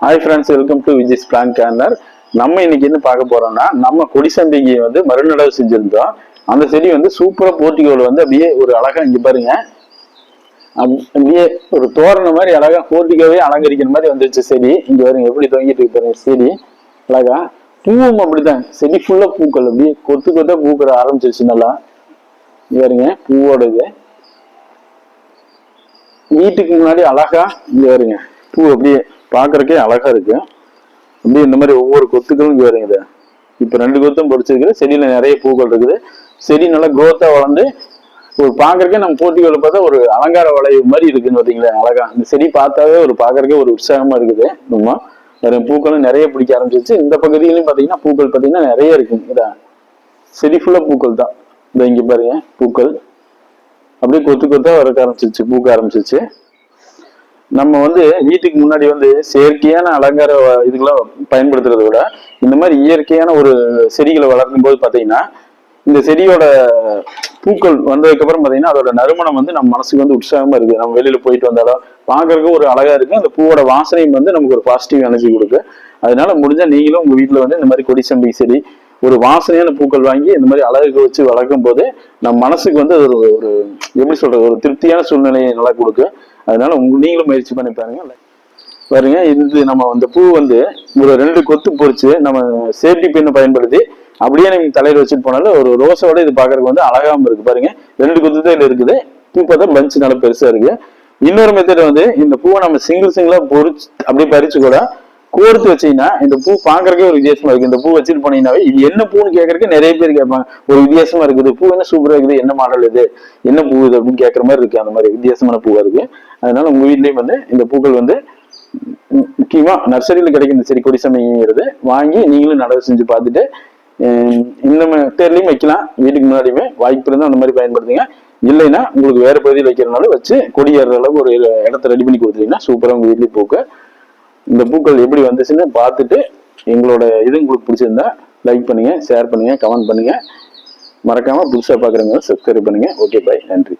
Hi friends welcome to Viji's plan corner நம்ம இன்னைக்கு என்ன பார்க்க போறோம்னா நம்ம கொடி வந்து மறுநடவு செஞ்சிருந்தோம். அந்த செடி வந்து சூப்பரா போர்ட்டிகோல வந்து அப்படியே ஒரு அழகா இங்க பாருங்க. அப்படியே ஒரு தோரண மாதிரி அழகா போர்ட்டிகோவே அலங்கரிக்கிற மாதிரி வந்துருச்சு செடி. இங்க பாருங்க எப்படி தொங்கிட்டு இருக்கு பாருங்க செடி. அழகா பூவும் அப்படிதான். செடி ஃபுல்லா பூக்கள் அப்படியே கொத்து கொத்தா பூக்கிற ஆரம்பிச்சிருச்சு நல்லா. இங்க பாருங்க பூவோட இது வீட்டுக்கு முன்னாடி அழகா இங்க வருங்க பூ அப்படியே பார்க்கறக்கே அழகா இருக்கு. அப்படியே இந்த மாதிரி ஒவ்வொரு கொத்துக்களும் இங்க இப்போ ரெண்டு கொத்தும் பொடிச்சிருக்குது செடியில் நிறைய பூக்கள் இருக்குது. செடி நல்லா குரோத்தாக வளர்ந்து ஒரு பார்க்கறக்கே நம்ம போட்டிகளை பார்த்தா ஒரு அலங்கார வளைவு மாதிரி இருக்குன்னு பார்த்தீங்களா அழகா. இந்த செடி பார்த்தாவே ஒரு பார்க்கறக்கே ஒரு உற்சாகமாக இருக்குது. ரொம்ப நிறைய பூக்களும் நிறைய பிடிக்க ஆரம்பிச்சிருச்சு. இந்த பகுதியிலையும் பார்த்தீங்கன்னா பூக்கள் பார்த்தீங்கன்னா நிறைய இருக்குங்க இதா. செடி ஃபுல்லாக பூக்கள் தான். இந்த இங்கே பாருங்க பூக்கள். அப்படியே கொத்து கொத்தா வரக்க ஆரம்பிச்சிருச்சு பூக்க ஆரம்பிச்சிருச்சு. நம்ம வந்து வீட்டுக்கு முன்னாடி வந்து செயற்கையான அலங்கார இதுக்கெல்லாம் பயன்படுத்துறத விட இந்த மாதிரி இயற்கையான ஒரு செடிகளை வளர்க்கும் போது பார்த்தீங்கன்னா இந்த செடியோட பூக்கள் வந்ததுக்கப்புறம் பார்த்தீங்கன்னா அதோட நறுமணம் வந்து நம்ம மனசுக்கு வந்து உற்சாகமாக இருக்குது. நம்ம வெளியில் போயிட்டு வந்தாலும் பார்க்கறதுக்கு ஒரு அழகா இருக்கும் அந்த பூவோட வாசனையும் வந்து நமக்கு ஒரு பாசிட்டிவ் எனர்ஜி கொடுக்கு அதனால முடிஞ்சால் நீங்களும் உங்கள் வீட்டில் வந்து இந்த மாதிரி கொடிசம்பி செடி ஒரு வாசனையான பூக்கள் வாங்கி இந்த மாதிரி அழகு வச்சு வளர்க்கும் போது நம்ம மனசுக்கு வந்து அது ஒரு ஒரு எப்படி சொல்றது ஒரு திருப்தியான சூழ்நிலையை நல்லா கொடுக்கும். அதனால உங்க நீங்களும் முயற்சி பண்ணி பாருங்க. பாருங்க இது நம்ம அந்த பூ வந்து ஒரு ரெண்டு கொத்து பொறிச்சு நம்ம சேஃப்டி பின்னை பயன்படுத்தி அப்படியே நீங்க தலையில வச்சுட்டு போனாலும் ஒரு ரோஸோட இது பாக்குறதுக்கு வந்து அழகாம இருக்கு. பாருங்க ரெண்டு கொத்து தான் இருக்குது. பூ பார்த்தா பஞ்சு நல்லா பெருசா இருக்கு. இன்னொரு மெத்தட் வந்து இந்த பூவை நம்ம சிங்கிள் சிங்கிளா பொறிச்சு அப்படியே பறிச்சு கூட கோர்த்து வச்சீங்கன்னா இந்த பூ பாக்குறதுக்கே ஒரு வித்தியாசமா இருக்கு. இந்த பூ வச்சுட்டு போனீங்கன்னாவே இது என்ன பூன்னு கேட்கறதுக்கு நிறைய பேர் கேட்பாங்க. ஒரு வித்தியாசமா இருக்குது. பூ என்ன சூப்பரா இருக்குது? என்ன மாடல் இது? என்ன பூ இது அப்படின்னு கேட்கற மாதிரி இருக்கு. அந்த மாதிரி வித்தியாசமான பூவா இருக்கு. அதனால உங்க வீட்லயும் வந்து இந்த பூக்கள் வந்து முக்கியமா நர்சரியில கிடைக்கும் இந்த செடி கொடி சமைங்கிறது வாங்கி நீங்களும் நடவு செஞ்சு பார்த்துட்டு இந்த தேர்லையும் வைக்கலாம். வீட்டுக்கு முன்னாடியுமே வாய்ப்பு இருந்தால் அந்த மாதிரி பயன்படுத்துங்க. இல்லைன்னா உங்களுக்கு வேற பகுதியில் வைக்கிறனால வச்சு கொடி ஏறுற அளவுக்கு ஒரு இடத்த ரெடி பண்ணி கொடுத்தீங்கன்னா சூப்பராக உங்கள் வீட்லேயும் பூக்க. இந்த பூக்கள் எப்படி வந்துச்சுன்னு பார்த்துட்டு எங்களோட இது உங்களுக்கு பிடிச்சிருந்தா லைக் பண்ணுங்கள் ஷேர் பண்ணுங்கள் கமெண்ட் பண்ணுங்கள் மறக்காமல் புதுசாக பார்க்குறவங்க சப்ஸ்கிரைப் பண்ணுங்க. ஓகே பாய் நன்றி.